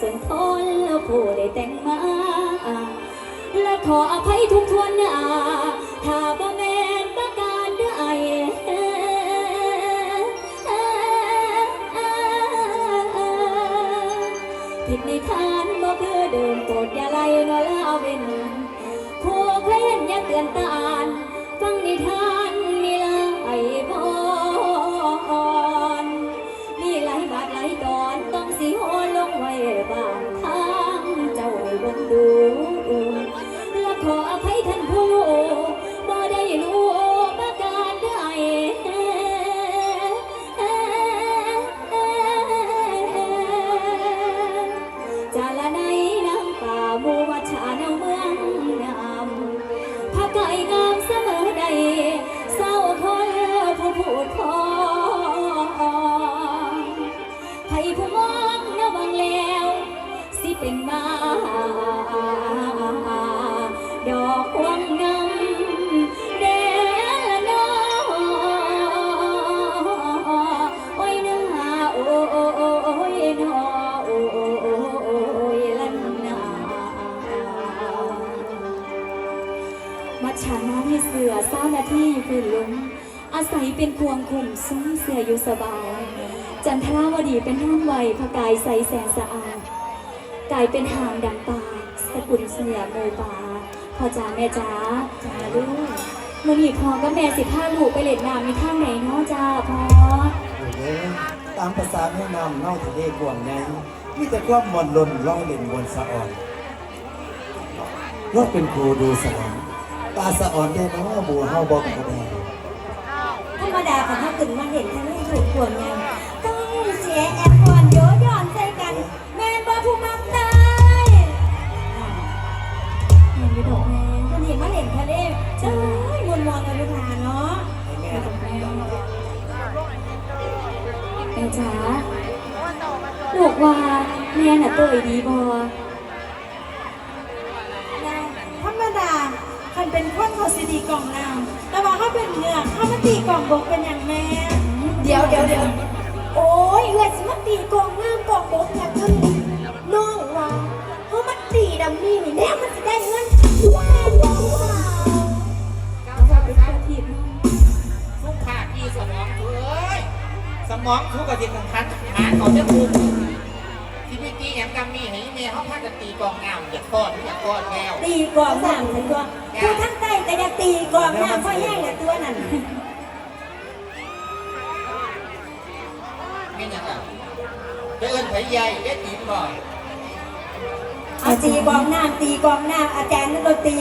สนทนแล้วผู้ได้แต่งมา และขออภัยทุกทวนหน้าถ้าบ่ เศร้านาที่อยู่พื้นลุมอาศัยเป็นควงคุมซุ้มเสืออยู่สบาย จันทราวดีเป็นน้ำไวพกายใสแสนสะอาดกลายเป็นหางดังปลาสกุลเสือโมปลาพ่อจ๋าแม่จ๋าจ๋าลูกมื่อนี้พ่อกับแม่สิพาลูกไปเล่นน้ำในข้างไหนเนาะจ้าพ่อโอ้โหตามภาษาแม่นำเน่าทะเลกวางไงมีแต่ความมนลนล่องเล่นบนสะอ่อนว่าเป็นครูดูสอ นตาสะอ่อนได้เนาะหมู่เฮาบอกกันได้ธรรมดาค่ะถ้าเกิดมาเห็นทะเลถูกขวนไงต้องเสียแอบก่อนโยนย้อนใส่กัน แม่บ่ผู้มักตายเห็นไหมดอกแม่มันเห็นมาเห็นทะเลใช่มวนมวนๆกันลูกหาเนาะแม่แม่แม่จ๋าลูกว่าแม่น่ะตัวดีบ่ มาตีกล่องบกเป็นอย่างแม่ เดี๋ยวเดี๋ยวเดี๋ยวโอ้ยเอื้อยสิมาตีกล่องน้ำกล่องบกแบบนั้นน้องว่าเขามาตีดำนี่นี่แน่มันจะได้เงินแม่นบ่ผู้บ่าวเอาว่าเป็นข้าทิพย์เนาะทุกภาคที่สมองเอ้ยสมองทุกกระดิ่งคันหาเขาจะคุมที่พี่กี้ยังกำมีให้เมียเขาพากันตีกองงามอยากกอดอยากกอดแก้วตีกล่องน้ำทั้งตัว ไม่ยังไงเดินไถใหญ่ได้ตีนบ่อยเอาตีกองหน้าตีกองหน้าอาจารย์นั่นก็ตี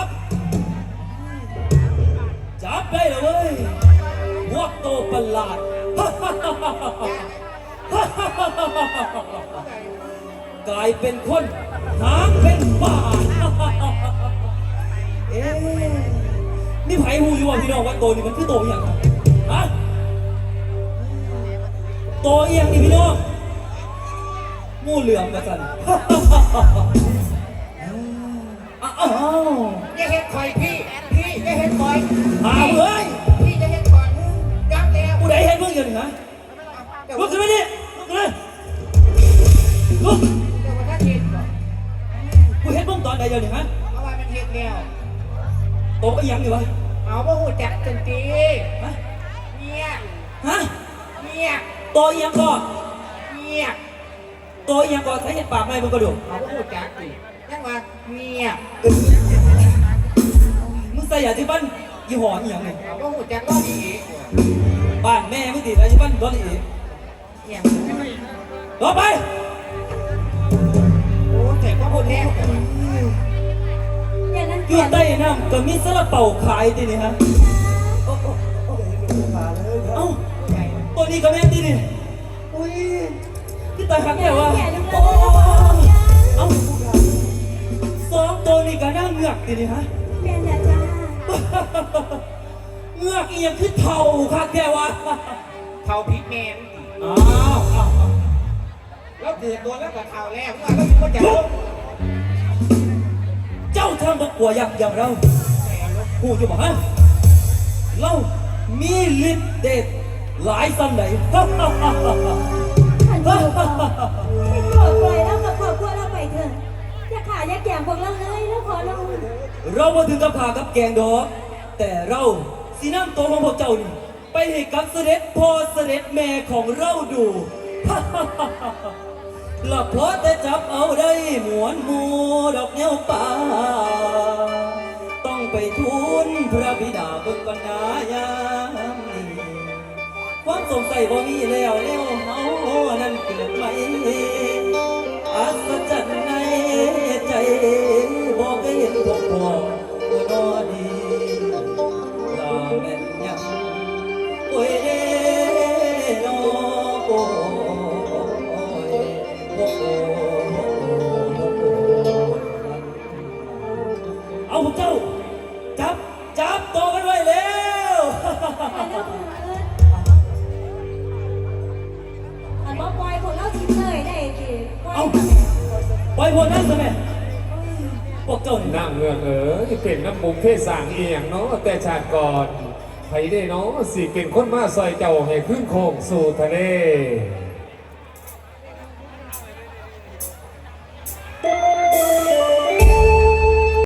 จับ จับได้เลยเว้ยพวกโตประหลาด กลายเป็นคนหางเป็นบ้าเอ๊ะนี่ไผ่หูอยู่ว่าพี่น้องว่าโตนี่มันคือโตอย่างฮะโตอย่างนี่พี่น้องงูเหลือมกันสัน อ้าวอย่าเห็นคอยพี่ พี่อย่าเห็นคอยหาเว้ยพี่อย่าเห็นคอยยับแล้วกูได้เห็นมึงอยู่นี่ฮะลุกขึ้นมาดิลุกขึ้นมาลุกเดี๋ยวถ้าเห็นก่อนกูเห็นมึงตอนใดอยู่นี่ฮะเอาว่ามันเห็นแล้วโตอย่างอยู่วะเอาว่าหูจักจนตีฮะเนี่ยฮะเนี่ยโตย่างก่อนเนี่ยโตย่างก่อนใช้เห็นปากไม่มึงก็ดูเอาว่าหูจักดิ ยังว่าเนี่ยมึงใส่ยาที่บ้านยี่ห้ออหย่างนี่เอาว่าหูจักรอบนี้บ้านแม่ไม่ติดอะไรที่บ้านรถอีกเนี่ยรถไปโอ้เจ็บก็พูดแล้วอย่านั้นอเกลียู่ยดใต้น้ำก็มีซาลาเปาขายทีนี่ฮะโอ้โอ้โอ้เห็นลูกตาเลยครัเอ้าบตัวนี้ก็แม่นทีนี่อุ้ยที่ตายหักแก่วะโอ้เอ้าสอง ตัวนี้ก็น่าเงือกทีนี่ฮะแม่นะจ้าเงือกอียังคือเท่าคักแก่วะเท่าพิษแมนอ้าวอ้าวอ้าวแล้วเกิดตัวแล้วก็เท่าแล้วว่าก็พูดจักเจ้าทำบักกัวยักษ์อย่างเราพูดอยู่บอกฮะเรามีฤทธิ์เดชหลายสันไหนท่านผู้ฟังให้โปรดปล่อยแล้วกับครอบครัวเราไปเถอะอย่าขาอย่าแก่งพวกเราเลย เรามาถึงกับขากับแกงดอก แต่เราสีน้ำตัวของพวกเจ้านี่ไปให้กับเสด็จพ่อเสด็จแม่ของเราดูหลับเพราะแต่จับเอาได้หมวนหมูดอกเนี้ยวป่า ต้องไปทูลพระบิดาเบิ่งปัญญายามความสงสัยบ่มีแล้วแล้วเฮานั้นเกิดไหม ปล่อยเอาปล่อยพวกนั้นซะแม่พวกเจ้านี่นั่งเงือกเอ๋ยเป็นน้ำมุกเทศสางเอียงเนาะแต่ชาติก่อนไผได้เนาะสิเป็นคนมาซอยเจ้าให้ขึ้นโคงสู่ทะเล